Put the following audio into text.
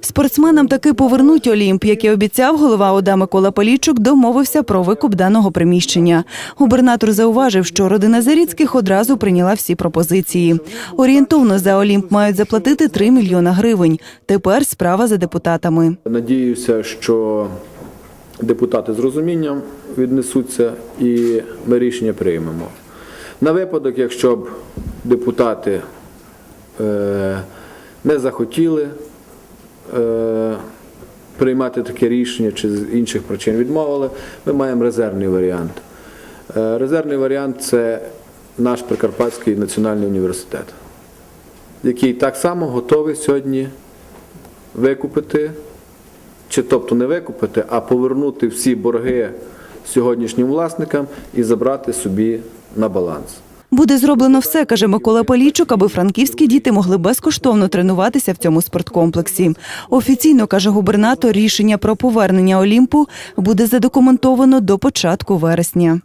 Спортсменам таки повернуть Олімп, як і обіцяв голова ОДА Микола Полічук, домовився про викуп даного приміщення. Губернатор зауважив, що родина Заріцьких одразу прийняла всі пропозиції. Орієнтовно за Олімп мають заплатити 3 мільйона гривень. Тепер справа за депутатами. Надіюся, що депутати з розумінням віднесуться і ми рішення приймемо. На випадок, якщо б депутати е, не захотіли е, приймати таке рішення чи з інших причин відмовили, ми маємо резервний варіант. Е, резервний варіант це наш Прикарпатський національний університет, який так само готовий сьогодні викупити чи тобто не викупити, а повернути всі борги сьогоднішнім власникам і забрати собі на баланс. Буде зроблено все, каже Микола Полічук, аби франківські діти могли безкоштовно тренуватися в цьому спорткомплексі. Офіційно каже губернатор, рішення про повернення Олімпу буде задокументовано до початку вересня.